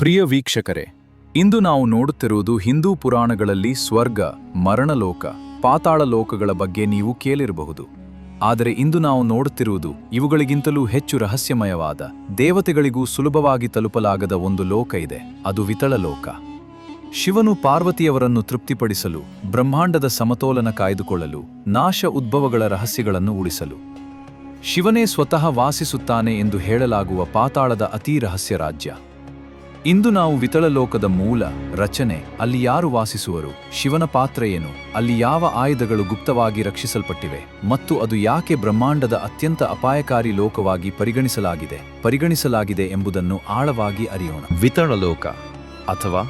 ಪ್ರಿಯ ವೀಕ್ಷಕರೇ, ಇಂದು ನಾವು ನೋಡುತ್ತಿರುವುದು ಹಿಂದೂ ಪುರಾಣಗಳಲ್ಲಿ ಸ್ವರ್ಗ, ಮರಣಲೋಕ, ಪಾತಾಳ ಲೋಕಗಳ ಬಗ್ಗೆ ನೀವು ಕೇಳಿರಬಹುದು. ಆದರೆ ಇಂದು ನಾವು ನೋಡುತ್ತಿರುವುದು ಇವುಗಳಿಗಿಂತಲೂ ಹೆಚ್ಚು ರಹಸ್ಯಮಯವಾದ, ದೇವತೆಗಳಿಗೂ ಸುಲಭವಾಗಿ ತಲುಪಲಾಗದ ಒಂದು ಲೋಕ ಇದೆ, ಅದು ವಿತಳ ಲೋಕ. ಶಿವನು ಪಾರ್ವತಿಯವರನ್ನು ತೃಪ್ತಿಪಡಿಸಲು, ಬ್ರಹ್ಮಾಂಡದ ಸಮತೋಲನ ಕಾಯ್ದುಕೊಳ್ಳಲು, ನಾಶ ಉದ್ಭವಗಳ ರಹಸ್ಯಗಳನ್ನು ಉಳಿಸಲು. ಶಿವನೇ ಸ್ವತಃ ವಾಸಿಸುತ್ತಾನೆ ಎಂದು ಹೇಳಲಾಗುವ ಪಾತಾಳದ ಅತೀ ರಹಸ್ಯ ರಾಜ್ಯ. ಇಂದು ನಾವು ವಿತಳಲೋಕದ ಮೂಲ, ರಚನೆ, ಅಲ್ಲಿ ಯಾರು ವಾಸಿಸುವರು, ಶಿವನ ಪಾತ್ರ ಏನು, ಅಲ್ಲಿ ಯಾವ ಆಯುಧಗಳು ಗುಪ್ತವಾಗಿ ರಕ್ಷಿಸಲ್ಪಟ್ಟಿವೆ, ಮತ್ತು ಅದು ಯಾಕೆ ಬ್ರಹ್ಮಾಂಡದ ಅತ್ಯಂತ ಅಪಾಯಕಾರಿ ಲೋಕವಾಗಿ ಪರಿಗಣಿಸಲಾಗಿದೆ ಪರಿಗಣಿಸಲಾಗಿದೆ ಎಂಬುದನ್ನು ಆಳವಾಗಿ ಅರಿಯೋಣ. ವಿತಳಲೋಕ ಅಥವಾ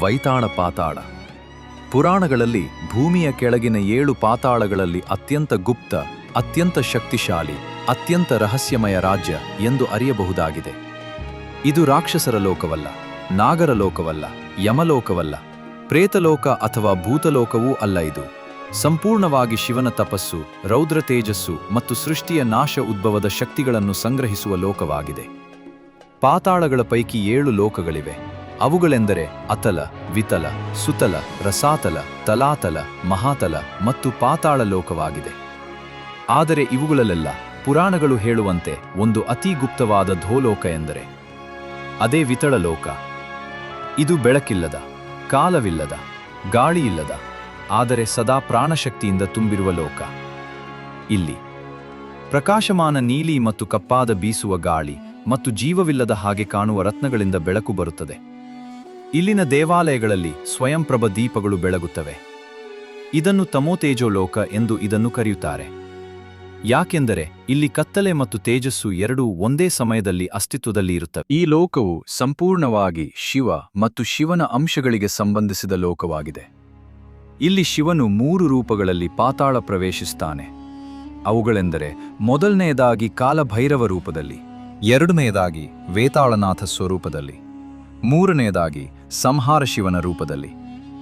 ವೈತಾಳ ಪಾತಾಳ. ಪುರಾಣಗಳಲ್ಲಿ ಭೂಮಿಯ ಕೆಳಗಿನ ಏಳು ಪಾತಾಳಗಳಲ್ಲಿ ಅತ್ಯಂತ ಗುಪ್ತ, ಅತ್ಯಂತ ಶಕ್ತಿಶಾಲಿ, ಅತ್ಯಂತ ರಹಸ್ಯಮಯ ರಾಜ್ಯ ಎಂದು ಅರಿಯಬಹುದಾಗಿದೆ. ಇದು ರಾಕ್ಷಸರ ಲೋಕವಲ್ಲ, ನಾಗರ ಲೋಕವಲ್ಲ, ಯಮಲೋಕವಲ್ಲ, ಪ್ರೇತಲೋಕ ಅಥವಾ ಭೂತಲೋಕವೂ ಅಲ್ಲ ಇದು. ಸಂಪೂರ್ಣವಾಗಿ ಶಿವನ ತಪಸ್ಸು, ರೌದ್ರ ತೇಜಸ್ಸು ಮತ್ತು ಸೃಷ್ಟಿಯ ನಾಶ ಉದ್ಭವದ ಶಕ್ತಿಗಳನ್ನು ಸಂಗ್ರಹಿಸುವ ಲೋಕವಾಗಿದೆ. ಪಾತಾಳಗಳ ಪೈಕಿ ಏಳು ಲೋಕಗಳಿವೆ. ಅವುಗಳೆಂದರೆ ಅತಲ, ವಿತಲ, ಸುತಲ, ರಸಾತಲ, ತಲಾತಲ, ಮಹಾತಲ ಮತ್ತು ಪಾತಾಳ ಲೋಕವಾಗಿದೆ. ಆದರೆ ಇವುಗಳಲ್ಲೆಲ್ಲ ಪುರಾಣಗಳು ಹೇಳುವಂತೆ ಒಂದು ಅತಿ ಗುಪ್ತವಾದ ಧೋಲೋಕ ಎಂದರೆ ಅದೇ ವಿತಳ ಲೋಕ. ಇದು ಬೆಳಕಿಲ್ಲದ, ಕಾಲವಿಲ್ಲದ, ಗಾಳಿಯಿಲ್ಲದ, ಆದರೆ ಸದಾ ಪ್ರಾಣಶಕ್ತಿಯಿಂದ ತುಂಬಿರುವ ಲೋಕ. ಇಲ್ಲಿ, ಪ್ರಕಾಶಮಾನ ನೀಲಿ ಮತ್ತು ಕಪ್ಪಾದ ಬೀಸುವ ಗಾಳಿ ಮತ್ತು ಜೀವವಿಲ್ಲದ ಹಾಗೆ ಕಾಣುವ ರತ್ನಗಳಿಂದ ಬೆಳಕು ಬರುತ್ತದೆ. ಇಲ್ಲಿನ ದೇವಾಲಯಗಳಲ್ಲಿ ಸ್ವಯಂಪ್ರಭ ದೀಪಗಳು ಬೆಳಗುತ್ತವೆ. ಇದನ್ನು ತಮೋತೇಜೋ ಲೋಕ ಎಂದು ಇದನ್ನು ಕರೆಯುತ್ತಾರೆ. ಯಾಕೆಂದರೆ ಇಲ್ಲಿ ಕತ್ತಲೆ ಮತ್ತು ತೇಜಸ್ಸು ಎರಡೂ ಒಂದೇ ಸಮಯದಲ್ಲಿ ಅಸ್ತಿತ್ವದಲ್ಲಿ ಇರುತ್ತವೆ. ಈ ಲೋಕವು ಸಂಪೂರ್ಣವಾಗಿ ಶಿವ ಮತ್ತು ಶಿವನ ಅಂಶಗಳಿಗೆ ಸಂಬಂಧಿಸಿದ ಲೋಕವಾಗಿದೆ. ಇಲ್ಲಿ ಶಿವನು ಮೂರು ರೂಪಗಳಲ್ಲಿ ಪಾತಾಳ ಪ್ರವೇಶಿಸ್ತಾನೆ. ಅವುಗಳೆಂದರೆ ಮೊದಲನೆಯದಾಗಿ ಕಾಲಭೈರವ ರೂಪದಲ್ಲಿ, ಎರಡನೆಯದಾಗಿ ವೇತಾಳನಾಥ ಸ್ವರೂಪದಲ್ಲಿ, ಮೂರನೆಯದಾಗಿ ಸಂಹಾರ ಶಿವನ ರೂಪದಲ್ಲಿ.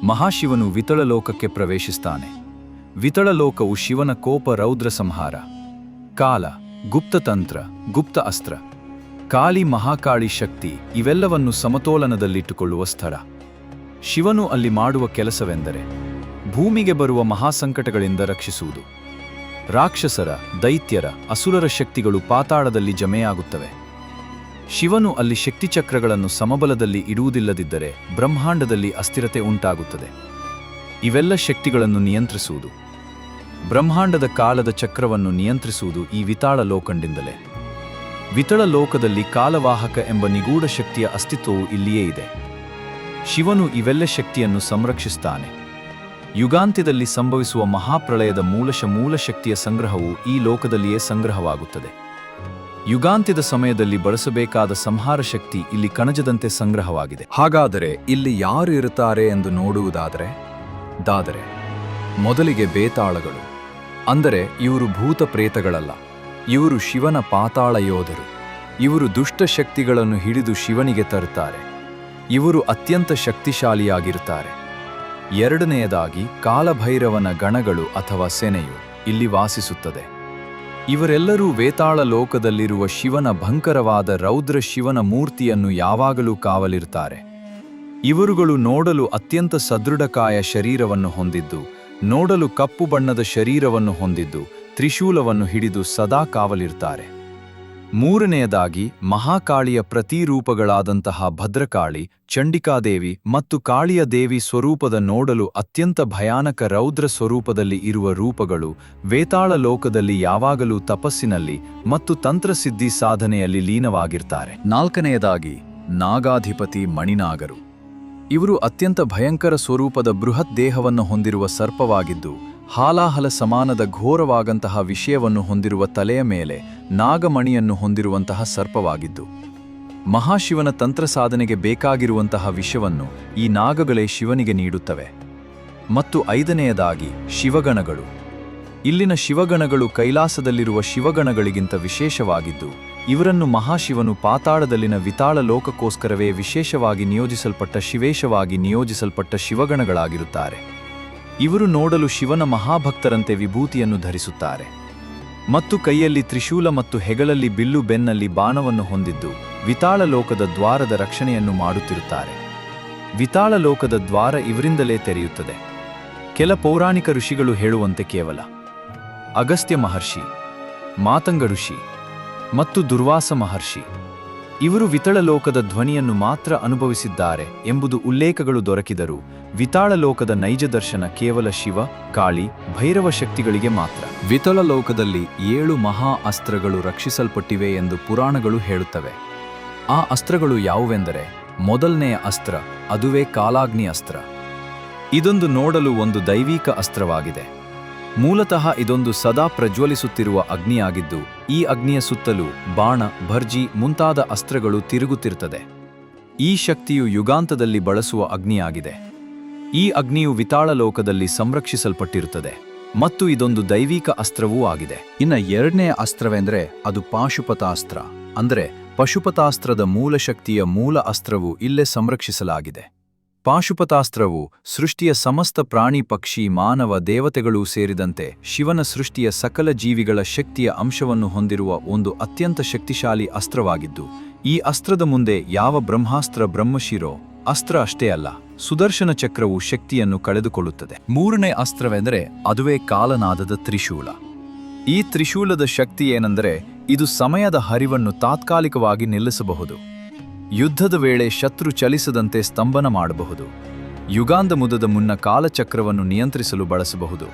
ಮಹಾಶಿವನು ವಿತಳ ಲೋಕಕ್ಕೆ ಪ್ರವೇಶಿಸ್ತಾನೆ. ವಿತಳ ಲೋಕವು ಶಿವನ ಕೋಪ ರೌದ್ರ ಸಂಹಾರ. ಕಾಲ ಗುಪ್ತತಂತ್ರ ಗುಪ್ತ ಅಸ್ತ್ರ. ಕಾಳಿ ಮಹಾಕಾಳಿ ಶಕ್ತಿ ಇವೆಲ್ಲವನ್ನು ಸಮತೋಲನದಲ್ಲಿಟ್ಟುಕೊಳ್ಳುವ ಸ್ಥಳ. ಶಿವನು ಅಲ್ಲಿ ಮಾಡುವ ಕೆಲಸವೆಂದರೆ ಭೂಮಿಗೆ ಬರುವ ಮಹಾಸಂಕಟಗಳಿಂದ ರಕ್ಷಿಸುವುದು. ರಾಕ್ಷಸರ, ದೈತ್ಯರ, ಅಸುರರ ಶಕ್ತಿಗಳು ಪಾತಾಳದಲ್ಲಿ ಜಮೆಯಾಗುತ್ತವೆ. ಶಿವನು ಅಲ್ಲಿ ಶಕ್ತಿಚಕ್ರಗಳನ್ನು ಸಮಬಲದಲ್ಲಿ ಇಡುವುದಿಲ್ಲದಿದ್ದರೆ ಬ್ರಹ್ಮಾಂಡದಲ್ಲಿ ಅಸ್ಥಿರತೆ ಉಂಟಾಗುತ್ತದೆ. ಇವೆಲ್ಲ ಶಕ್ತಿಗಳನ್ನು ನಿಯಂತ್ರಿಸುವುದು. ಬ್ರಹ್ಮಾಂಡದ ಕಾಲದ ಚಕ್ರವನ್ನು ನಿಯಂತ್ರಿಸುವುದು ಈ ವಿತಾಳ ಲೋಕಂಡಿಂದಲೇ. ವಿತಳ ಲೋಕದಲ್ಲಿ ಕಾಲವಾಹಕ ಎಂಬ ನಿಗೂಢ ಶಕ್ತಿಯ ಅಸ್ತಿತ್ವವು ಇಲ್ಲಿಯೇ ಇದೆ. ಶಿವನು ಇವೆಲ್ಲ ಶಕ್ತಿಯನ್ನು ಸಂರಕ್ಷಿಸ್ತಾನೆ. ಯುಗಾಂತ್ಯದಲ್ಲಿ ಸಂಭವಿಸುವ ಮಹಾಪ್ರಳಯದ ಮೂಲಶ ಮೂಲ ಶಕ್ತಿಯ ಸಂಗ್ರಹವು ಈ ಲೋಕದಲ್ಲಿಯೇ ಸಂಗ್ರಹವಾಗುತ್ತದೆ. ಯುಗಾಂತ್ಯದ ಸಮಯದಲ್ಲಿ ಬಳಸಬೇಕಾದ ಸಂಹಾರ ಶಕ್ತಿ ಇಲ್ಲಿ ಕಣಜದಂತೆ ಸಂಗ್ರಹವಾಗಿದೆ. ಹಾಗಾದರೆ ಇಲ್ಲಿ ಯಾರು ಇರುತ್ತಾರೆ ಎಂದು ನೋಡುವುದಾದರೆ? ದಾದರೆ, ಮೊದಲಿಗೆ ಬೇತಾಳಗಳು. ಅಂದರೆ ಇವರು ಭೂತ ಪ್ರೇತಗಳಲ್ಲ ಇವರು ಶಿವನ ಪಾತಾಳ ಯೋಧರು. ಇವರು ದುಷ್ಟ ಶಕ್ತಿಗಳನ್ನು ಹಿಡಿದು ಶಿವನಿಗೆ ತರುತ್ತಾರೆ. ಇವರು ಅತ್ಯಂತ ಶಕ್ತಿಶಾಲಿಯಾಗಿರುತ್ತಾರೆ. ಎರಡನೆಯದಾಗಿ, ಕಾಲಭೈರವನ ಗಣಗಳು ಅಥವಾ ಸೆನೆಯು ಇಲ್ಲಿ ವಾಸಿಸುತ್ತದೆ. ಇವರೆಲ್ಲರೂ ವೇತಾಳ ಲೋಕದಲ್ಲಿರುವ ಶಿವನ ಭಂಕರವಾದ ರೌದ್ರ ಶಿವನ ಮೂರ್ತಿಯನ್ನು ಯಾವಾಗಲೂ ಕಾವಲಿರುತ್ತಾರೆ. ಇವರುಗಳು ನೋಡಲು ಅತ್ಯಂತ ಸದೃಢಕಾಯ ಶರೀರವನ್ನು ಹೊಂದಿದ್ದು ನೋಡಲು ಕಪ್ಪು ಬಣ್ಣದ ಶರೀರವನ್ನು ಹೊಂದಿದ್ದು ತ್ರಿಶೂಲವನ್ನು ಹಿಡಿದು ಸದಾ ಕಾವಲಿರ್ತಾರೆ. ಮೂರನೆಯದಾಗಿ, ಮಹಾಕಾಳಿಯ ಪ್ರತಿರೂಪಗಳಾದಂತಹ ಭದ್ರಕಾಳಿ, ಚಂಡಿಕಾದೇವಿ ಮತ್ತು ಕಾಳಿಯ ದೇವಿ ಸ್ವರೂಪದ ನೋಡಲು ಅತ್ಯಂತ ಭಯಾನಕ ರೌದ್ರ ಸ್ವರೂಪದಲ್ಲಿ ಇರುವ ರೂಪಗಳು ವೇತಾಳ ಲೋಕದಲ್ಲಿ ಯಾವಾಗಲೂ ತಪಸ್ಸಿನಲ್ಲಿ ಮತ್ತು ತಂತ್ರಸಿದ್ಧಿ ಸಾಧನೆಯಲ್ಲಿ ಲೀನವಾಗಿರ್ತಾರೆ. ನಾಲ್ಕನೆಯದಾಗಿ, ನಾಗಾಧಿಪತಿ ಮಣಿನಾಗರು. ಇವರು ಅತ್ಯಂತ ಭಯಂಕರ ಸ್ವರೂಪದ ಬೃಹತ್ ದೇಹವನ್ನು ಹೊಂದಿರುವ ಸರ್ಪವಾಗಿದ್ದು, ಹಾಲಾಹಲ ಸಮಾನದ ಘೋರವಾಗಂತಹ ವಿಷಯವನ್ನು ಹೊಂದಿರುವ ತಲೆಯ ಮೇಲೆ ನಾಗಮಣಿಯನ್ನು ಹೊಂದಿರುವಂತಹ ಸರ್ಪವಾಗಿದ್ದು, ಮಹಾಶಿವನ ತಂತ್ರ ಸಾಧನೆಗೆ ಬೇಕಾಗಿರುವಂತಹ ವಿಷವನ್ನು ಈ ನಾಗಗಳೇ ಶಿವನಿಗೆ ನೀಡುತ್ತವೆ. ಮತ್ತು ಐದನೆಯದಾಗಿ, ಶಿವಗಣಗಳು. ಇಲ್ಲಿನ ಶಿವಗಣಗಳು ಕೈಲಾಸದಲ್ಲಿರುವ ಶಿವಗಣಗಳಿಗಿಂತ ವಿಶೇಷವಾಗಿದ್ದು ಇವರನ್ನು ಮಹಾಶಿವನು ಪಾತಾಳದಲ್ಲಿನ ವಿತಾಳ ಲೋಕಕ್ಕೋಸ್ಕರವೇ ವಿಶೇಷವಾಗಿ ನಿಯೋಜಿಸಲ್ಪಟ್ಟ ಶಿವೇಶವಾಗಿ ನಿಯೋಜಿಸಲ್ಪಟ್ಟ ಶಿವಗಣಗಳಾಗಿರುತ್ತಾರೆ. ಇವರು ನೋಡಲು ಶಿವನ ಮಹಾಭಕ್ತರಂತೆ ವಿಭೂತಿಯನ್ನು ಧರಿಸುತ್ತಾರೆ. ಮತ್ತು ಕೈಯಲ್ಲಿ ತ್ರಿಶೂಲ ಮತ್ತು ಹೆಗಲಲ್ಲಿ ಬಿಲ್ಲು ಬೆನ್ನಲ್ಲಿ ಬಾಣವನ್ನು ಹೊಂದಿದ್ದು ವಿತಾಳ ಲೋಕದ ದ್ವಾರದ ರಕ್ಷಣೆಯನ್ನು ಮಾಡುತ್ತಿರುತ್ತಾರೆ. ವಿತಾಳ ಲೋಕದ ದ್ವಾರ ಇವರಿಂದಲೇ ತೆರೆಯುತ್ತದೆ. ಕೆಲ ಪೌರಾಣಿಕ ಋಷಿಗಳು ಹೇಳುವಂತೆ ಕೇವಲ. ಅಗಸ್ತ್ಯ ಮಹರ್ಷಿ, ಮಾತಂಗ ಋಷಿ ಮತ್ತು ದುರ್ವಾಸ ಮಹರ್ಷಿ. ಇವರು ವಿತಳ ಲೋಕದ ಧ್ವನಿಯನ್ನು ಮಾತ್ರ ಅನುಭವಿಸಿದ್ದಾರೆ ಎಂಬುದು ಉಲ್ಲೇಖಗಳು ದೊರಕಿದರೂ ವಿತಾಳ ಲೋಕದ ನೈಜ ದರ್ಶನ ಕೇವಲ ಶಿವ, ಕಾಳಿ, ಭೈರವ ಶಕ್ತಿಗಳಿಗೆ ಮಾತ್ರ. ವಿತಳ ಲೋಕದಲ್ಲಿ ಏಳು ಮಹಾ ಅಸ್ತ್ರಗಳು ರಕ್ಷಿಸಲ್ಪಟ್ಟಿವೆ ಎಂದು ಪುರಾಣಗಳು ಹೇಳುತ್ತವೆ. ಆ ಅಸ್ತ್ರಗಳು ಯಾವುವೆಂದರೆ ಮೊದಲನೆಯ ಅಸ್ತ್ರ, ಅದುವೇ ಕಾಲಾಗ್ನಿ ಅಸ್ತ್ರ. ಇದೊಂದು ನೋಡಲು ಒಂದು ದೈವಿಕ ಅಸ್ತ್ರವಾಗಿದೆ. ಮೂಲತಃ ಇದೊಂದು ಸದಾ ಪ್ರಜ್ವಲಿಸುತ್ತಿರುವ ಅಗ್ನಿಯಾಗಿದ್ದು, ಈ ಅಗ್ನಿಯ ಸುತ್ತಲೂ ಬಾಣ, ಭರ್ಜಿ ಮುಂತಾದ ಅಸ್ತ್ರಗಳು ತಿರುಗುತ್ತಿರುತ್ತದೆ. ಈ ಶಕ್ತಿಯು ಯುಗಾಂತದಲ್ಲಿ ಬಳಸುವ ಅಗ್ನಿಯಾಗಿದೆ. ಈ ಅಗ್ನಿಯು ವಿತಾಳ ಲೋಕದಲ್ಲಿ ಸಂರಕ್ಷಿಸಲ್ಪಟ್ಟಿರುತ್ತದೆ. ಮತ್ತು ಇದೊಂದು ದೈವಿಕ ಅಸ್ತ್ರವೂ ಆಗಿದೆ. ಇನ್ನ ಎರಡನೇ ಅಸ್ತ್ರವೆಂದರೆ ಅದು ಪಾಶುಪತಾಸ್ತ್ರ. ಅಂದರೆ ಪಶುಪತಾಸ್ತ್ರದ ಮೂಲ ಶಕ್ತಿಯ ಮೂಲ ಅಸ್ತ್ರವು ಇಲ್ಲೇ ಸಂರಕ್ಷಿಸಲಾಗಿದೆ. ಪಾಶುಪತಾಸ್ತ್ರವು ಸೃಷ್ಟಿಯ ಸಮಸ್ತ ಪ್ರಾಣಿ, ಪಕ್ಷಿ, ಮಾನವ ದೇವತೆಗಳೂ ಸೇರಿದಂತೆ ಶಿವನ ಸೃಷ್ಟಿಯ ಸಕಲ ಜೀವಿಗಳ ಶಕ್ತಿಯ ಅಂಶವನ್ನು ಹೊಂದಿರುವ ಒಂದು ಅತ್ಯಂತ ಶಕ್ತಿಶಾಲಿ ಅಸ್ತ್ರವಾಗಿದ್ದು, ಈ ಅಸ್ತ್ರದ ಮುಂದೆ ಯಾವ ಬ್ರಹ್ಮಾಸ್ತ್ರ, ಬ್ರಹ್ಮಶಿರೋ ಅಸ್ತ್ರ ಅಷ್ಟೇ ಅಲ್ಲ, ಸುದರ್ಶನ ಚಕ್ರವು ಶಕ್ತಿಯನ್ನು ಕಳೆದುಕೊಳ್ಳುತ್ತದೆ. ಮೂರನೇ ಅಸ್ತ್ರವೆಂದರೆ ಅದುವೇ ಕಾಲನಾದದ ತ್ರಿಶೂಲ. ಈ ತ್ರಿಶೂಲದ ಶಕ್ತಿ ಏನೆಂದರೆ ಇದು ಸಮಯದ ಹರಿವನ್ನು ತಾತ್ಕಾಲಿಕವಾಗಿ ನಿಲ್ಲಿಸಬಹುದು. ಯುದ್ಧದ ವೇಳೆ ಶತ್ರು ಚಲಿಸದಂತೆ ಸ್ತಂಭನ ಮಾಡಬಹುದು. ಯುಗಾಂಧ ಮುದದ ಮುನ್ನ ಕಾಲಚಕ್ರವನ್ನು ನಿಯಂತ್ರಿಸಲು ಬಳಸಬಹುದು.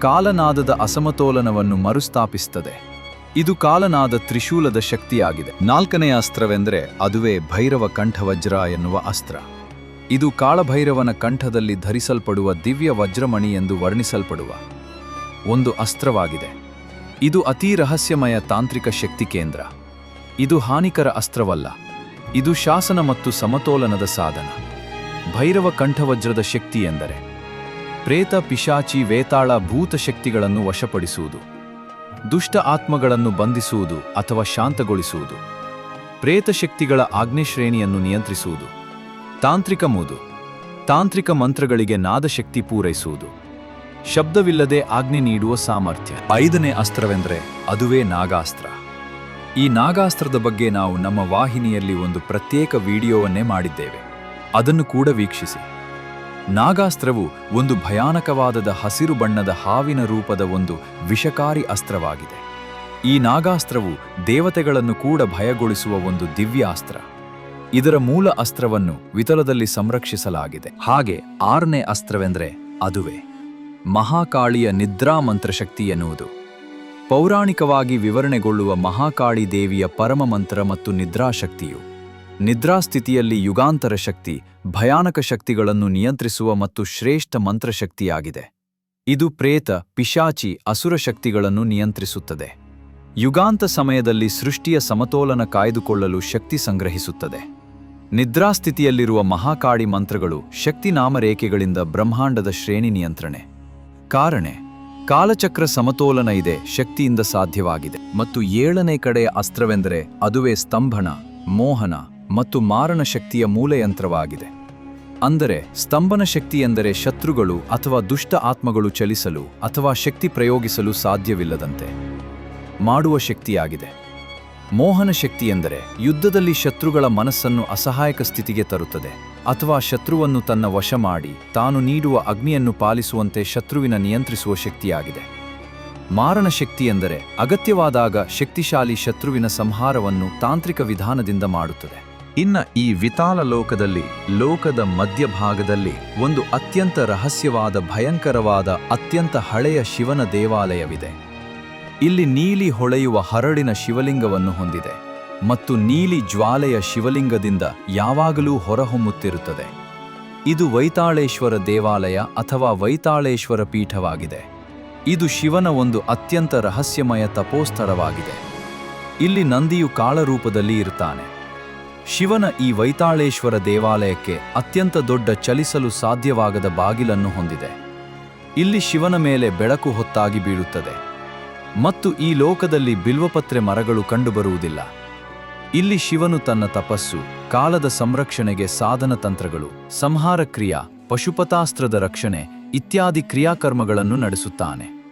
ಕಾಲನಾದದ ಅಸಮತೋಲನವನ್ನು ಮರುಸ್ಥಾಪಿಸುತ್ತದೆ. ಇದು ಕಾಲನಾದ ತ್ರಿಶೂಲದ ಶಕ್ತಿಯಾಗಿದೆ. ನಾಲ್ಕನೆಯ ಅಸ್ತ್ರವೆಂದರೆ ಅದುವೇ ಭೈರವ ಕಂಠವಜ್ರ ಎನ್ನುವ ಅಸ್ತ್ರ. ಇದು ಕಾಳಭೈರವನ ಕಂಠದಲ್ಲಿ ಧರಿಸಲ್ಪಡುವ ದಿವ್ಯ ವಜ್ರಮಣಿ ಎಂದು ವರ್ಣಿಸಲ್ಪಡುವ ಒಂದು ಅಸ್ತ್ರವಾಗಿದೆ. ಇದು ಅತೀ ರಹಸ್ಯಮಯ ತಾಂತ್ರಿಕ ಶಕ್ತಿ ಕೇಂದ್ರ. ಇದು ಹಾನಿಕರ ಅಸ್ತ್ರವಲ್ಲ. ಇದು ಶಾಸನ ಮತ್ತು ಸಮತೋಲನದ ಸಾಧನ. ಭೈರವ ಕಂಠವಜ್ರದ ಶಕ್ತಿ ಎಂದರೆ, ಪ್ರೇತ ಪಿಶಾಚಿ ವೇತಾಳ ಭೂತ ಶಕ್ತಿಗಳನ್ನು ವಶಪಡಿಸುವುದು, ದುಷ್ಟ ಆತ್ಮಗಳನ್ನು ಬಂಧಿಸುವುದು ಅಥವಾ ಶಾಂತಗೊಳಿಸುವುದು, ಪ್ರೇತ ಶಕ್ತಿಗಳ ಆಜ್ಞೆಶ್ರೇಣಿಯನ್ನು ನಿಯಂತ್ರಿಸುವುದು, ತಾಂತ್ರಿಕ ಮೂದು, ತಾಂತ್ರಿಕ ಮಂತ್ರಗಳಿಗೆ ನಾದಶಕ್ತಿ ಪೂರೈಸುವುದು, ಶಬ್ದವಿಲ್ಲದೆ ಆಜ್ಞೆ ನೀಡುವ ಸಾಮರ್ಥ್ಯ. ಐದನೇ ಅಸ್ತ್ರವೆಂದರೆ, ಅದುವೇ ನಾಗಾಸ್ತ್ರ. ಈ ನಾಗಾಸ್ತ್ರದ ಬಗ್ಗೆ ನಾವು ನಮ್ಮ ವಾಹಿನಿಯಲ್ಲಿ ಒಂದು ಪ್ರತ್ಯೇಕ ವಿಡಿಯೋವನ್ನೇ ಮಾಡಿದ್ದೇವೆ. ಅದನ್ನು ಕೂಡ ವೀಕ್ಷಿಸಿ. ನಾಗಾಸ್ತ್ರವು ಒಂದು ಭಯಾನಕವಾದದ ಹಸಿರು ಬಣ್ಣದ ಹಾವಿನ ರೂಪದ ಒಂದು ವಿಷಕಾರಿ ಅಸ್ತ್ರವಾಗಿದೆ. ಈ ನಾಗಾಸ್ತ್ರವು ದೇವತೆಗಳನ್ನು ಕೂಡ ಭಯಗೊಳಿಸುವ ಒಂದು ದಿವ್ಯಾಸ್ತ್ರ. ಇದರ ಮೂಲ ಅಸ್ತ್ರವನ್ನು ವಿತಲದಲ್ಲಿ ಸಂರಕ್ಷಿಸಲಾಗಿದೆ. ಹಾಗೆ ಆರನೇ ಅಸ್ತ್ರವೆಂದರೆ ಅದುವೇ. ಮಹಾಕಾಳಿಯ ನಿದ್ರಾ ಮಂತ್ರಶಕ್ತಿ ಎನ್ನುವುದು. ಪೌರಾಣಿಕವಾಗಿ ವಿವರಣೆಗೊಳ್ಳುವ ಮಹಾಕಾಳಿ ದೇವಿಯ ಪರಮ ಮಂತ್ರ ಮತ್ತು ನಿದ್ರಾಶಕ್ತಿಯು. ನಿದ್ರಾಸ್ಥಿತಿಯಲ್ಲಿ ಯುಗಾಂತರ ಶಕ್ತಿ, ಭಯಾನಕ ಶಕ್ತಿಗಳನ್ನು ನಿಯಂತ್ರಿಸುವ ಮತ್ತು ಶ್ರೇಷ್ಠ ಮಂತ್ರಶಕ್ತಿಯಾಗಿದೆ. ಇದು ಪ್ರೇತ, ಪಿಶಾಚಿ, ಅಸುರ ಶಕ್ತಿಗಳನ್ನು ನಿಯಂತ್ರಿಸುತ್ತದೆ. ಯುಗಾಂತ ಸಮಯದಲ್ಲಿ ಸೃಷ್ಟಿಯ ಸಮತೋಲನ ಕಾಯ್ದುಕೊಳ್ಳಲು ಶಕ್ತಿ ಸಂಗ್ರಹಿಸುತ್ತದೆ. ನಿದ್ರಾಸ್ಥಿತಿಯಲ್ಲಿರುವ ಮಹಾಕಾಳಿ ಮಂತ್ರಗಳು ಶಕ್ತಿ ನಾಮರೇಖೆಗಳಿಂದ ಬ್ರಹ್ಮಾಂಡದ ಶ್ರೇಣಿ ನಿಯಂತ್ರಣೆ. ಕಾರಣೆ ಕಾಲಚಕ್ರ ಸಮತೋಲನ ಇದೆ, ಶಕ್ತಿಯಿಂದ ಸಾಧ್ಯವಾಗಿದೆ. ಮತ್ತು ಏಳನೇ ಕಡೆಯ ಅಸ್ತ್ರವೆಂದರೆ ಅದುವೇ ಸ್ತಂಭನ, ಮೋಹನ ಮತ್ತು ಮಾರಣ ಶಕ್ತಿಯ ಮೂಲಯಂತ್ರವಾಗಿದೆ. ಅಂದರೆ ಸ್ತಂಭನ ಶಕ್ತಿ ಎಂದರೆ ಶತ್ರುಗಳು ಅಥವಾ ದುಷ್ಟ ಆತ್ಮಗಳು ಚಲಿಸಲು ಅಥವಾ ಶಕ್ತಿ ಪ್ರಯೋಗಿಸಲು ಸಾಧ್ಯವಿಲ್ಲದಂತೆ ಮಾಡುವ ಶಕ್ತಿಯಾಗಿದೆ. ಮೋಹನ ಶಕ್ತಿ ಎಂದರೆ ಯುದ್ಧದಲ್ಲಿ ಶತ್ರುಗಳ ಮನಸ್ಸನ್ನು ಅಸಹಾಯಕ ಸ್ಥಿತಿಗೆ ತರುತ್ತದೆ. ಅಥವಾ ಶತ್ರುವನ್ನು ತನ್ನ ವಶ ಮಾಡಿ ತಾನು ನೀಡುವ ಅಗ್ನಿಯನ್ನು ಪಾಲಿಸುವಂತೆ ಶತ್ರುವಿನ ನಿಯಂತ್ರಿಸುವ ಶಕ್ತಿಯಾಗಿದೆ. ಮಾರಣ ಶಕ್ತಿ ಎಂದರೆ ಅಗತ್ಯವಾದಾಗ ಶಕ್ತಿಶಾಲಿ ಶತ್ರುವಿನ ಸಂಹಾರವನ್ನು ತಾಂತ್ರಿಕ ವಿಧಾನದಿಂದ ಮಾಡುತ್ತದೆ. ಇನ್ನ ಈ ವಿತಾಲ ಲೋಕದಲ್ಲಿ ಲೋಕದ ಮಧ್ಯಭಾಗದಲ್ಲಿ ಒಂದು ಅತ್ಯಂತ ರಹಸ್ಯವಾದ ಭಯಂಕರವಾದ ಅತ್ಯಂತ ಹಳೆಯ ಶಿವನ ದೇವಾಲಯವಿದೆ. ಇಲ್ಲಿ ನೀಲಿ ಹೊಳೆಯುವ ಹರಡಿನ ಶಿವಲಿಂಗವನ್ನು ಹೊಂದಿದೆ ಮತ್ತು ನೀಲಿ ಜ್ವಾಲೆಯ ಶಿವಲಿಂಗದಿಂದ ಯಾವಾಗಲೂ ಹೊರಹೊಮ್ಮುತ್ತಿರುತ್ತದೆ. ಇದು ವೈತಾಳೇಶ್ವರ ದೇವಾಲಯ ಅಥವಾ ವೈತಾಳೇಶ್ವರ ಪೀಠವಾಗಿದೆ. ಇದು ಶಿವನ ಒಂದು ಅತ್ಯಂತ ರಹಸ್ಯಮಯ ತಪೋಸ್ಥಳವಾಗಿದೆ. ಇಲ್ಲಿ ನಂದಿಯು ಕಾಳರೂಪದಲ್ಲಿ ಇರುತ್ತಾನೆ ಶಿವನ ಈ ವೈತಾಳೇಶ್ವರ ದೇವಾಲಯಕ್ಕೆ ಅತ್ಯಂತ ದೊಡ್ಡ ಚಲಿಸಲು ಸಾಧ್ಯವಾಗದ ಬಾಗಿಲನ್ನು ಹೊಂದಿದೆ. ಇಲ್ಲಿ ಶಿವನ ಮೇಲೆ ಬೆಳಕು ಹೊತ್ತಾಗಿ ಬೀಳುತ್ತದೆ. ಮತ್ತು ಈ ಲೋಕದಲ್ಲಿ ಬಿಲ್ವಪತ್ರೆ ಮರಗಳು ಕಂಡುಬರುವುದಿಲ್ಲ. ಇಲ್ಲಿ ಶಿವನು ತನ್ನ ತಪಸ್ಸು, ಕಾಲದ ಸಂರಕ್ಷಣೆಗೆ ಸಾಧನ ತಂತ್ರಗಳು, ಸಂಹಾರ ಕ್ರಿಯಾ, ಪಶುಪತಾಸ್ತ್ರದ ರಕ್ಷಣೆ ಇತ್ಯಾದಿ ಕ್ರಿಯಾಕರ್ಮಗಳನ್ನು ನಡೆಸುತ್ತಾನೆ.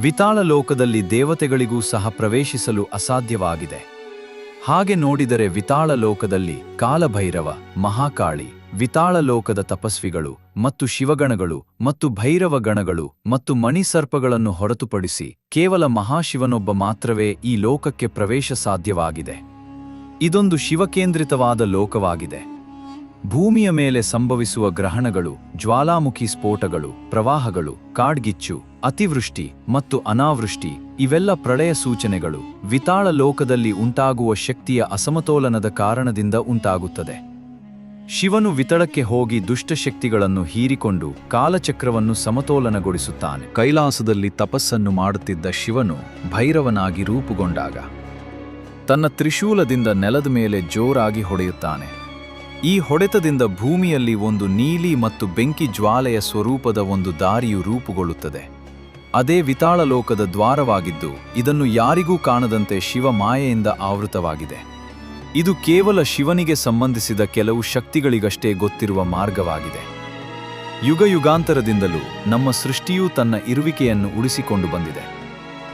ವಿತಾಳ ಲೋಕದಲ್ಲಿ ದೇವತೆಗಳಿಗೂ ಸಹ ಪ್ರವೇಶಿಸಲು ಅಸಾಧ್ಯವಾಗಿದೆ. ಹಾಗೆ ನೋಡಿದರೆ ವಿತಾಳ ಲೋಕದಲ್ಲಿ ಕಾಲಭೈರವ, ಮಹಾಕಾಳಿ ವಿತಾಳ ಲೋಕದ ತಪಸ್ವಿಗಳು ಮತ್ತು ಶಿವಗಣಗಳು ಮತ್ತು ಭೈರವ ಗಣಗಳು ಮತ್ತು ಮಣಿಸರ್ಪಗಳನ್ನು ಹೊರತುಪಡಿಸಿ ಕೇವಲ ಮಹಾಶಿವನೊಬ್ಬ ಮಾತ್ರವೇ ಈ ಲೋಕಕ್ಕೆ ಪ್ರವೇಶ ಸಾಧ್ಯವಾಗಿದೆ. ಇದೊಂದು ಶಿವಕೇಂದ್ರಿತವಾದ ಲೋಕವಾಗಿದೆ. ಭೂಮಿಯ ಮೇಲೆ ಸಂಭವಿಸುವ ಗ್ರಹಣಗಳು, ಜ್ವಾಲಾಮುಖಿ ಸ್ಫೋಟಗಳು, ಪ್ರವಾಹಗಳು, ಕಾಡ್ಗಿಚ್ಚು, ಅತಿವೃಷ್ಟಿ ಮತ್ತು ಅನಾವೃಷ್ಟಿ ಇವೆಲ್ಲ ಪ್ರಳಯ ಸೂಚನೆಗಳು ವಿತಾಳ ಲೋಕದಲ್ಲಿ ಉಂಟಾಗುವ ಶಕ್ತಿಯ ಅಸಮತೋಲನದ ಕಾರಣದಿಂದ ಉಂಟಾಗುತ್ತದೆ. ಶಿವನು ವಿತಳಕ್ಕೆ ಹೋಗಿ ದುಷ್ಟಶಕ್ತಿಗಳನ್ನು ಹೀರಿಕೊಂಡು ಕಾಲಚಕ್ರವನ್ನು ಸಮತೋಲನಗೊಳಿಸುತ್ತಾನೆ. ಕೈಲಾಸದಲ್ಲಿ ತಪಸ್ಸನ್ನು ಮಾಡುತ್ತಿದ್ದ ಶಿವನು ಭೈರವನಾಗಿ ರೂಪುಗೊಂಡಾಗ, ತನ್ನ ತ್ರಿಶೂಲದಿಂದ ನೆಲದ ಮೇಲೆ ಜೋರಾಗಿ ಹೊಡೆಯುತ್ತಾನೆ. ಈ ಹೊಡೆತದಿಂದ ಭೂಮಿಯಲ್ಲಿ ಒಂದು ನೀಲಿ ಮತ್ತು ಬೆಂಕಿ ಜ್ವಾಲೆಯ ಸ್ವರೂಪದ ಒಂದು ದಾರಿಯು ರೂಪುಗೊಳ್ಳುತ್ತದೆ. ಅದೇ ವಿತಾಳ ಲೋಕದ ದ್ವಾರವಾಗಿದ್ದು, ಇದನ್ನು ಯಾರಿಗೂ ಕಾಣದಂತೆ ಶಿವ ಮಾಯೆಯಿಂದ ಆವೃತವಾಗಿದೆ. ಇದು ಕೇವಲ ಶಿವನಿಗೆ ಸಂಬಂಧಿಸಿದ ಕೆಲವು ಶಕ್ತಿಗಳಿಗಷ್ಟೇ ಗೊತ್ತಿರುವ ಮಾರ್ಗವಾಗಿದೆ. ಯುಗಯುಗಾಂತರದಿಂದಲೂ ನಮ್ಮ ಸೃಷ್ಟಿಯೂ ತನ್ನ ಇರುವಿಕೆಯನ್ನು ಉಳಿಸಿಕೊಂಡು ಬಂದಿದೆ.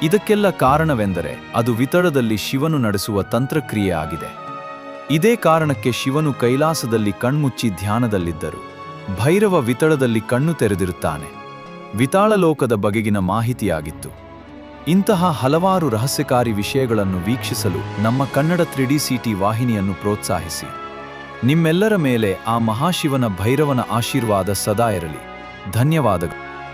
ಇದಕ್ಕೆಲ್ಲ ಕಾರಣವೆಂದರೆ ಅದು ವಿತಡದಲ್ಲಿ ಶಿವನು ನಡೆಸುವ ತಂತ್ರಕ್ರಿಯೆ ಆಗಿದೆ. ಇದೇ ಕಾರಣಕ್ಕೆ ಶಿವನು ಕೈಲಾಸದಲ್ಲಿ ಕಣ್ಮುಚ್ಚಿ ಧ್ಯಾನದಲ್ಲಿದ್ದರು. ಭೈರವ ವಿತಳದಲ್ಲಿ ಕಣ್ಣು ತೆರೆದಿರುತ್ತಾನೆ. ವಿತಾಳಲೋಕದ ಬಗೆಗಿನ ಮಾಹಿತಿಯಾಗಿತ್ತು. ಇಂತಹ ಹಲವಾರು ರಹಸ್ಯಕಾರಿ ವಿಷಯಗಳನ್ನು ವೀಕ್ಷಿಸಲು ನಮ್ಮ ಕನ್ನಡ ತ್ರಿಡಿ ಸಿಟಿ ವಾಹಿನಿಯನ್ನು ಪ್ರೋತ್ಸಾಹಿಸಿ. ನಿಮ್ಮೆಲ್ಲರ ಮೇಲೆ ಆ ಮಹಾಶಿವನ ಭೈರವನ ಆಶೀರ್ವಾದ ಸದಾ ಇರಲಿ. ಧನ್ಯವಾದಗಳು.